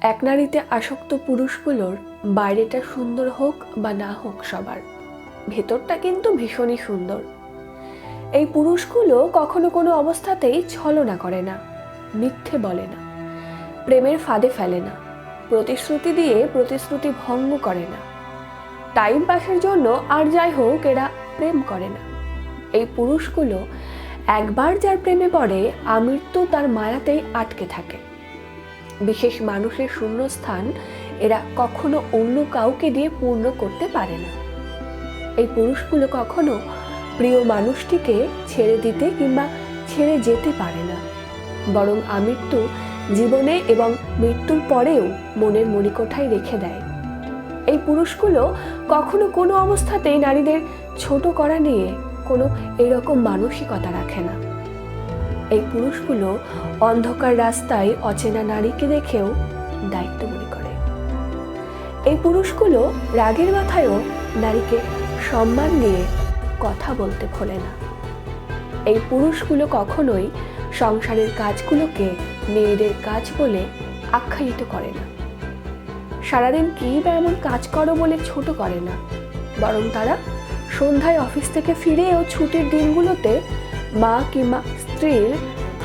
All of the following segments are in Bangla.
এক নারীতে আসক্ত পুরুষগুলোর বাইরেটা সুন্দর হোক বা না হোক সবার, ভেতরটা কিন্তু ভীষণই সুন্দর। এই পুরুষগুলো কখনো কোনো অবস্থাতেই ছলনা করে না, মিথ্যে বলে না, প্রেমের ফাঁদে ফেলে না, প্রতিশ্রুতি দিয়ে প্রতিশ্রুতি ভঙ্গ করে না। টাইম পাসের জন্য আর যাই হোক, এরা প্রেম করে না। এই পুরুষগুলো একবার যার প্রেমে পড়ে আমৃত্যু তার মায়াতেই আটকে থাকে। বিশেষ মানুষের শূন্যস্থান এরা কখনো অন্য কাউকে দিয়ে পূর্ণ করতে পারে না। এই পুরুষগুলো কখনো প্রিয় মানুষটিকে ছেড়ে দিতে কিংবা ছেড়ে যেতে পারে না। বরং আমৃত্যু জীবনে এবং মৃত্যুর পরেও মনের মণিকোঠায় রেখে দেয়। এই পুরুষগুলো কখনো কোনো অবস্থাতেই নারীদের ছোট করা নিয়ে কোনো এরকম মানসিকতা রাখে না। এই পুরুষগুলো অন্ধকার রাস্তায় অচেনা নারীকে দেখেও দায়িত্ব মনে করে। এই পুরুষগুলো রাগের মাথায়ও নারীকে সম্মান দিয়ে কথা বলতে ভোলে না। এই পুরুষগুলো কখনোই সংসারের কাজগুলোকে মেয়েদের কাজ বলে আখ্যায়িত করে না। সারাদিন কী বা এমন কাজ করো বলে ছোট করে না। বরং তারা সন্ধ্যায় অফিস থেকে ফিরেও ছুটির দিনগুলোতে মা কিংবা স্ত্রীর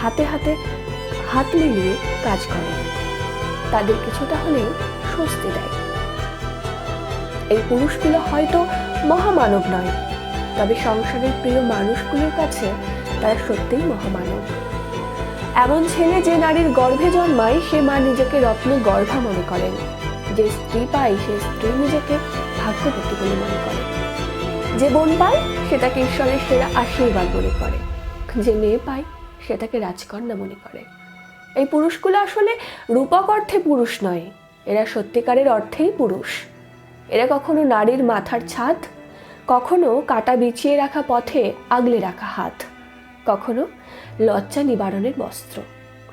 হাতে হাতে হাত মিলিয়ে কাজ করে। তাদের কিছুটা হলেও স্বস্তি দেয়। এই পুরুষগুলো হয়তো মহামানব নয়, তবে সংসারের প্রিয় মানুষগুলোর কাছে তারা সত্যিই মহামানব। এমন ছেলে যে নারীর গর্ভে জন্মায়, সে মা নিজেকে রত্ন গর্ভা মনে করেন। যে স্ত্রী পায়, সে স্ত্রী নিজেকে ভাগ্যবতী বলে মনে করে। যে বোন পায়, সে তাকে ঈশ্বরের সেরা আশীর্বাদ মনে করে। যে মেয়ে পায় সে তাকে রাজকন্যা মনে করে। এই পুরুষগুলো আসলে রূপক অর্থে পুরুষ নয়, এরা সত্যিকারের অর্থেই পুরুষ। এরা কখনো নারীর মাথার ছাদ, কখনো কাটা বিছিয়ে রাখা পথে আগলে রাখা হাত, কখনো লজ্জা নিবারণের বস্ত্র।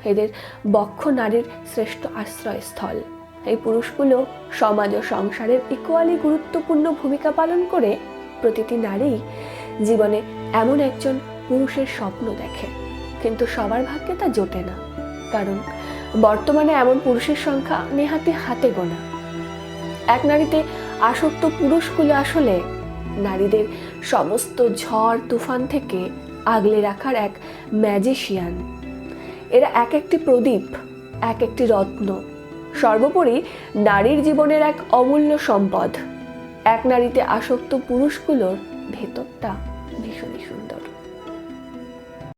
এদের বক্ষ নারীর শ্রেষ্ঠ আশ্রয়স্থল। এই পুরুষগুলো সমাজ ও সংসারের ইকুয়ালি গুরুত্বপূর্ণ ভূমিকা পালন করে প্রতিটি নারী জীবনে এমন একজন পুরুষের স্বপ্ন দেখে। কিন্তু সবার ভাগ্যে তা জোটে না। কারণ বর্তমানে এমন পুরুষের সংখ্যা নেহাতি হাতে গোনা। এক নারীতে আসক্ত পুরুষগুলো আসলে নারীদের সমস্ত ঝড় তুফান থেকে আগলে রাখার এক ম্যাজিশিয়ান। এরা এক একটি প্রদীপ, এক একটি রত্ন, সর্বোপরি নারীর জীবনের এক অমূল্য সম্পদ। এক নারীতে আসক্ত পুরুষগুলোর ভেতরটা